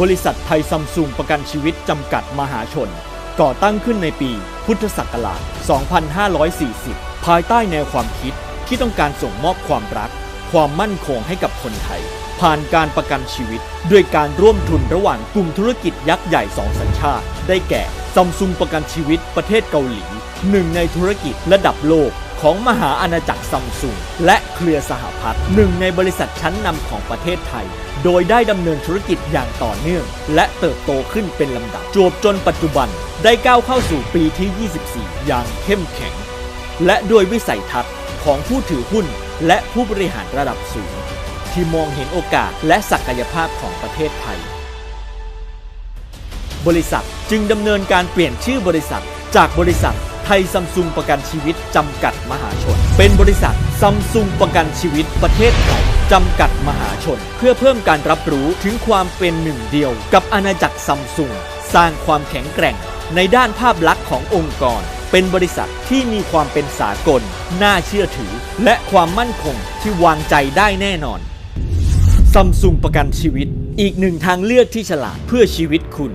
บริษัทไทยซัมซุงประกันชีวิตจำกัดมหาชน ก่อตั้งขึ้นในปีพุทธศักราช 2540 ภายใต้แนวความคิดที่ต้องการส่งมอบความรัก ความมั่นคงให้กับคนไทย ผ่านการประกันชีวิต ด้วยการร่วมทุนระหว่างกลุ่มธุรกิจยักษ์ใหญ่สองสัญชาติ ได้แก่ซัมซุงประกันชีวิตประเทศเกาหลีหนึ่งในธุรกิจระดับโลก ของมหาอาณาจักรซัมซุงและเครือสหพัฒน์หนึ่งในบริษัทชั้นนำของประเทศไทย โดยได้ดำเนินธุรกิจอย่างต่อเนื่อง และเติบโตขึ้นเป็นลำดับจวบจนปัจจุบันได้ก้าวเข้าสู่ปีที่ 24 อย่างเข้มแข็ง และด้วยวิสัยทัศน์ของผู้ถือหุ้น และผู้บริหารระดับสูง ที่มองเห็นโอกาสและศักยภาพของประเทศไทย บริษัทจึงดำเนินการเปลี่ยนชื่อบริษัทจากบริษัท ทยซัมซุงประกันชีวิต จำกัดมหาชน เป็นบริษัทซัมซุงประกันชีวิตประเทศไทยจำกัดมหาชน เพื่อเพิ่มการรับรู้ถึงความเป็นหนึ่งเดียว กับอาณาจักรซัมซุงสร้างความแข็งแกร่ง ในด้านภาพลักษณ์ขององค์กร เป็นบริษัทที่มีความเป็นสากล น่าเชื่อถือ และความมั่นคงที่วางใจได้แน่นอนซัมซุงประกันชีวิต อีกหนึ่งทางเลือกที่ฉลาดเพื่อชีวิตคุณ